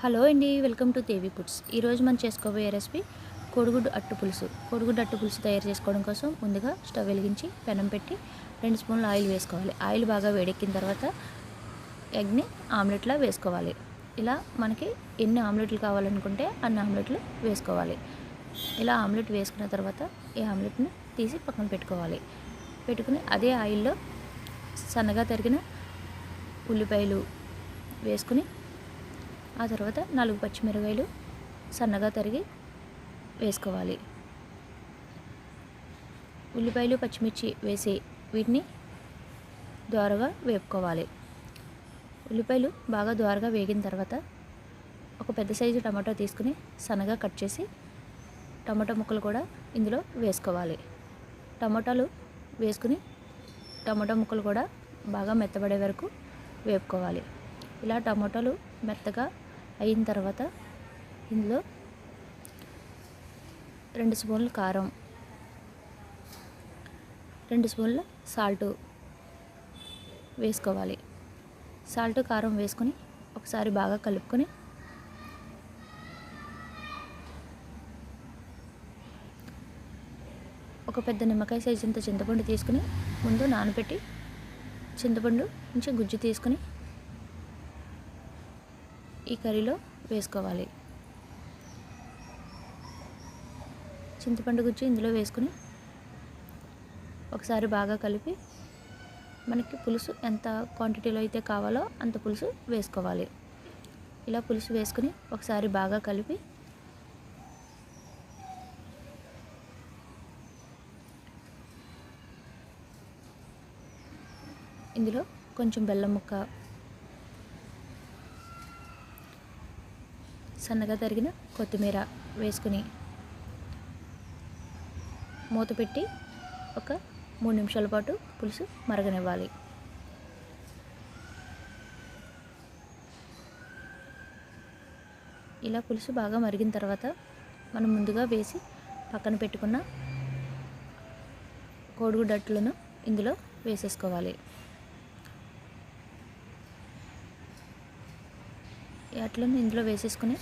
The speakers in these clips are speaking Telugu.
హలో అండి వెల్కమ్ టు దేవి ఫుడ్స్. ఈరోజు మనం చేసుకోబోయే రెసిపీ కోడిగుడ్డు అట్టు పులుసు. కోడిగుడ్డు అట్టు పులుసు తయారు చేసుకోవడం కోసం ముందుగా స్టవ్ వెలిగించి పెనం పెట్టి రెండు స్పూన్లు ఆయిల్ వేసుకోవాలి. ఆయిల్ బాగా వేడెక్కిన తర్వాత ఎగ్ని ఆమ్లెట్లా వేసుకోవాలి. ఇలా మనకి ఎన్ని ఆమ్లెట్లు కావాలనుకుంటే అన్ని ఆమ్లెట్లు వేసుకోవాలి. ఇలా ఆమ్లెట్ వేసుకున్న తర్వాత ఈ ఆమ్లెట్ని తీసి పక్కన పెట్టుకోవాలి. పెట్టుకుని అదే ఆయిల్లో సన్నగా తరిగిన ఉల్లిపాయలు వేసుకుని ఆ తర్వాత నాలుగు పచ్చిమిరకాయలు సన్నగా తరిగి వేసుకోవాలి. ఉల్లిపాయలు పచ్చిమిర్చి వేసి వీటిని ద్వారగా వేపుకోవాలి. ఉల్లిపాయలు బాగా ద్వారగా వేగిన తర్వాత ఒక పెద్ద సైజు టమాటో తీసుకుని సన్నగా కట్ చేసి టమాటో ముక్కలు కూడా ఇందులో వేసుకోవాలి. టమాటాలు వేసుకుని టమాటో ముక్కలు కూడా బాగా మెత్తబడే వరకు వేపుకోవాలి. ఇలా టమాటాలు మెత్తగా అయిన తర్వాత ఇందులో రెండు స్పూన్లు కారం రెండు స్పూన్ల సాల్ట్ వేసుకోవాలి. సాల్ట్ కారం వేసుకొని ఒకసారి బాగా కలుపుకొని ఒక పెద్ద నిమ్మకాయ సైజంత చింతపండు తీసుకుని ముందు నానబెట్టి చింతపండు నుంచి గుజ్జు తీసుకుని ఈ కర్రీలో వేసుకోవాలి. చింతపండు గుజ్జు ఇందులో వేసుకుని ఒకసారి బాగా కలిపి మనకి పులుసు ఎంత క్వాంటిటీలో అయితే కావాలో అంత పులుసు వేసుకోవాలి. ఇలా పులుసు వేసుకుని ఒకసారి బాగా కలిపి ఇందులో కొంచెం బెల్లం ముక్క సన్నగా తరిగిన కొత్తిమీర వేసుకుని మూత పెట్టి ఒక మూడు నిమిషాల పాటు పులుసు మరగనివ్వాలి. ఇలా పులుసు బాగా మరిగిన తర్వాత మనం ముందుగా వేసి పక్కన పెట్టుకున్న కోడిగుడ్డట్లను ఇందులో వేసేసుకోవాలి. అట్లను ఇందులో వేసేసుకుని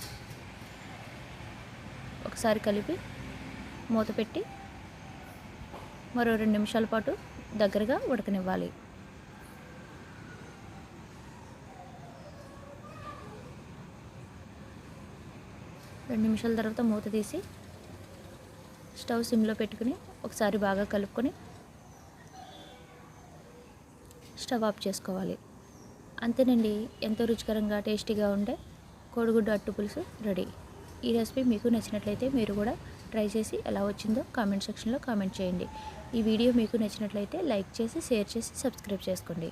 ఒకసారి కలిపి మూత పెట్టి మరో రెండు నిమిషాల పాటు దగ్గరగా ఉడకనివ్వాలి. రెండు నిమిషాల తర్వాత మూత తీసి స్టవ్ సిమ్లో పెట్టుకుని ఒకసారి బాగా కలుపుకొని స్టవ్ ఆఫ్ చేసుకోవాలి. అంతేనండి ఎంతో రుచికరంగా టేస్టీగా ఉండే కోడిగుడ్డు అట్టు పులుసు రెడీ. ఈ రెసిపీ మీకు నచ్చినట్లయితే మీరు కూడా ట్రై చేసి ఎలా వచ్చిందో కామెంట్ సెక్షన్లో కామెంట్ చేయండి. ఈ వీడియో మీకు నచ్చినట్లయితే లైక్ చేసి షేర్ చేసి సబ్స్క్రైబ్ చేసుకోండి.